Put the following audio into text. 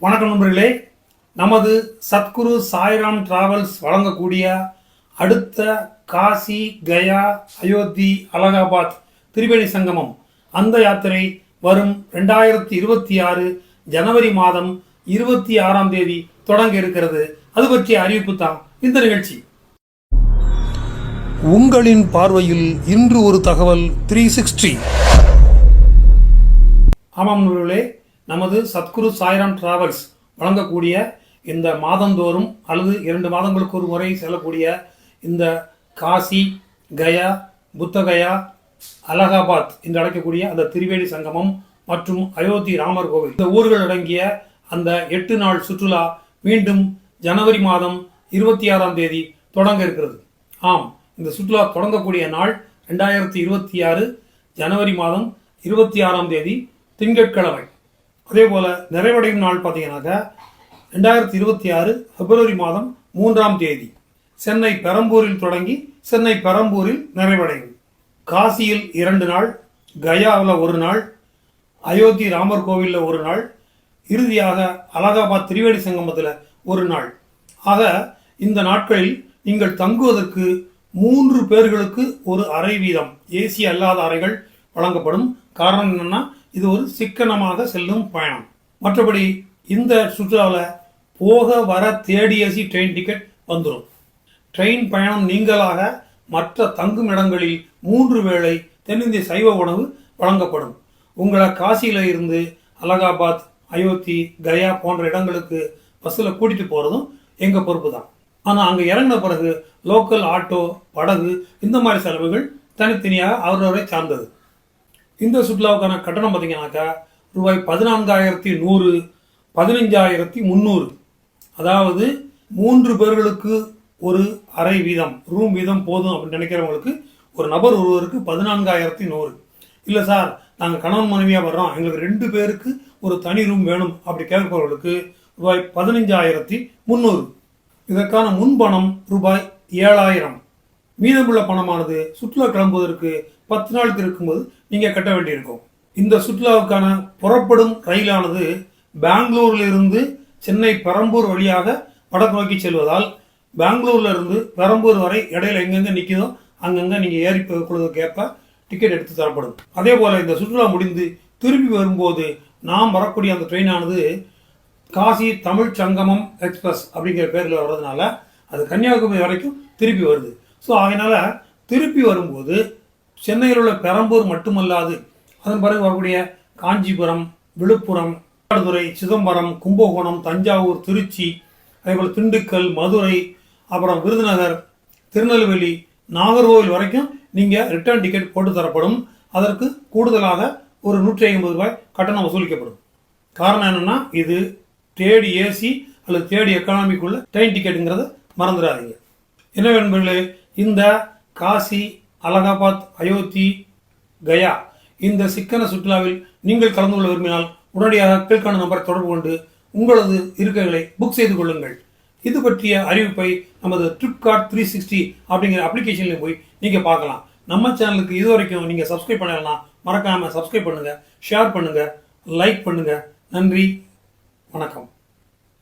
வணக்கம் நண்பர்களே. நமது சத்குரு சாய்ராம் டிராவல்ஸ் வழங்கக்கூடிய அடுத்த காசி கயா அயோத்தி அலகாபாத் திரிவேணி சங்கமம் அந்த யாத்திரை வரும் ரெண்டாயிரத்தி இருபத்தி ஆறு ஜனவரி மாதம் இருபத்தி ஆறாம் தேதி தொடங்க இருக்கிறது. அது பற்றிய அறிவிப்பு தான் இந்த நிகழ்ச்சி. உங்களின் பார்வையில் இன்று ஒரு தகவல் த்ரீ சிக்ஸ்டி ஆமாம் நண்பர்களே. நமது சத்குரு சாய்ராம் டிராவல்ஸ் வழங்கக்கூடிய இந்த மாதந்தோறும் அல்லது இரண்டு மாதங்களுக்கு ஒரு முறை செல்லக்கூடிய இந்த காசி கயா புத்தகயா அலகாபாத் என்று அழைக்கக்கூடிய அந்த திரிவேணி சங்கமம் மற்றும் அயோத்தி ராமர் கோவில். இந்த ஊர்கள் அடங்கிய அந்த எட்டு நாள் சுற்றுலா மீண்டும் ஜனவரி மாதம் இருபத்தி ஆறாம் தேதி தொடங்க இருக்கிறது. ஆம் இந்த சுற்றுலா தொடங்கக்கூடிய நாள் ரெண்டாயிரத்தி இருபத்தி ஆறு ஜனவரி மாதம் இருபத்தி ஆறாம் தேதி திங்கட்கிழமை. அதே போல் நிறைவடையும் நாள் பார்த்தீங்கன்னாக்கா ரெண்டாயிரத்தி இருபத்தி ஆறு பிப்ரவரி மாதம் மூன்றாம் தேதி. சென்னை பெரம்பூரில் தொடங்கி சென்னை பெரம்பூரில் நிறைவடையும். காசியில் இரண்டு நாள் கயாவில் ஒரு நாள் அயோத்தி ராமர் கோவிலில் ஒரு நாள் இறுதியாக அலகாபாத் திரிவேணி சங்கமத்தில் ஒரு நாள். ஆக இந்த நாட்களில் நீங்கள் தங்குவதற்கு மூன்று பேர்களுக்கு ஒரு அறை வீதம் ஏசி அல்லாத அறைகள் வழங்கப்படும். காரணம் என்னன்னா இது ஒரு சிக்கனமாக செல்லும் பயணம். மற்றபடி இந்த சுற்றுலாவில் போக வர தேடியசி ட்ரெயின் டிக்கெட் வந்துடும் ட்ரெயின் பயணம் நீங்களாக மற்ற தங்கும் இடங்களில் மூன்று வேளை தென்னிந்திய சைவ உணவு வழங்கப்படும். உங்களை காசியில இருந்து அலகாபாத் அயோத்தி கயா போன்ற இடங்களுக்கு பஸ்ஸில் கூட்டிட்டு போகிறதும் எங்கள் பொறுப்பு தான் ஆனால் அங்கே இறங்கின பிறகு லோக்கல் ஆட்டோ படகு இந்த மாதிரி செலவுகள் தனித்தனியாக அவரவரை சார்ந்தது. இந்த சுற்றுலாவுக்கான கட்டணம் பார்த்தீங்கன்னாக்கா ரூபாய் பதினான்காயிரத்தி நூறு பதினஞ்சாயிரத்தி முந்நூறு. அதாவது மூன்று பேர்களுக்கு ஒரு அறை வீதம் ரூம் வீதம் போதும் அப்படின்னு நினைக்கிறவங்களுக்கு ஒரு நபர் ஒருவருக்கு பதினான்காயிரத்தி நூறு. இல்லை சார் நாங்கள் கணவன் மனைவியாக வர்றோம் எங்களுக்கு ரெண்டு பேருக்கு ஒரு தனி ரூம் வேணும் அப்படி கேட்பவர்களுக்கு ரூபாய் பதினஞ்சாயிரத்தி முந்நூறு. இதற்கான முன்பணம் ரூபாய் ஏழாயிரம். மீதமுள்ள பணமானது சுற்றுலா கிளம்புவதற்கு பத்து நாளுக்கு இருக்கும்போது நீங்கள் கட்ட வேண்டியிருக்கும். இந்த சுற்றுலாவுக்கான புறப்படும் ரயிலானது பெங்களூரிலிருந்து சென்னை பெரம்பூர் வழியாக வடக்கு நோக்கி செல்வதால் பெங்களூர்ல இருந்து பெரம்பூர் வரை இடையில எங்கெங்கே நிற்குதோ அங்கங்கே நீங்கள் ஏறி கொள்வதற்கு டிக்கெட் எடுத்து தரப்படும். அதே போல் இந்த சுற்றுலா முடிந்து திரும்பி வரும்போது நாம் வரக்கூடிய அந்த ட்ரெயினானது காசி தமிழ் சங்கமம் எக்ஸ்பிரஸ் அப்படிங்கிற பேரில் வர்றதுனால அது கன்னியாகுமரி வரைக்கும் திருப்பி வருது. ஸோ அதனால் திருப்பி வரும்போது சென்னையில் உள்ள பெரம்பூர் மட்டுமல்லாது அதன் பிறகு வரக்கூடிய காஞ்சிபுரம் விழுப்புரம் மயிலாடுதுறை சிதம்பரம் கும்பகோணம் தஞ்சாவூர் திருச்சி அதேபோல் திண்டுக்கல் மதுரை அப்புறம் விருதுநகர் திருநெல்வேலி நாகர்கோவில் வரைக்கும் நீங்கள் ரிட்டர்ன் டிக்கெட் போட்டு தரப்படும். அதற்கு கூடுதலாக ஒரு நூற்றி ஐம்பது ரூபாய் கட்டணம் வசூலிக்கப்படும். காரணம் என்னென்னா இது தேடி ஏசி அல்லது தேடி எக்கானமிக்குள்ள ட்ரெயின் டிக்கெட்டுங்கிறத மறந்துடாதீங்க. என்ன நண்பர்களே இந்த காசி அலகாபாத் அயோத்தி கயா. இந்த சிக்கன சுற்றுலாவில் நீங்கள் கலந்து கொள்ள விரும்பினால் உடனடியாக கீழ்காணும் நம்பரை தொடர்பு கொண்டு உங்களது இருக்கைகளை புக் செய்து கொள்ளுங்கள். இது பற்றிய அறிவிப்பை நமது ட்ரிப்கார்ட் த்ரீ சிக்ஸ்டி அப்படிங்கிற அப்ளிகேஷன்ல போய் நீங்கள் பார்க்கலாம். நம்ம சேனலுக்கு இது வரைக்கும் நீங்கள் சப்ஸ்கிரைப் பண்ணலாம் மறக்காமல் சப்ஸ்கிரைப் பண்ணுங்கள் ஷேர் பண்ணுங்கள் லைக் பண்ணுங்கள் நன்றி வணக்கம்.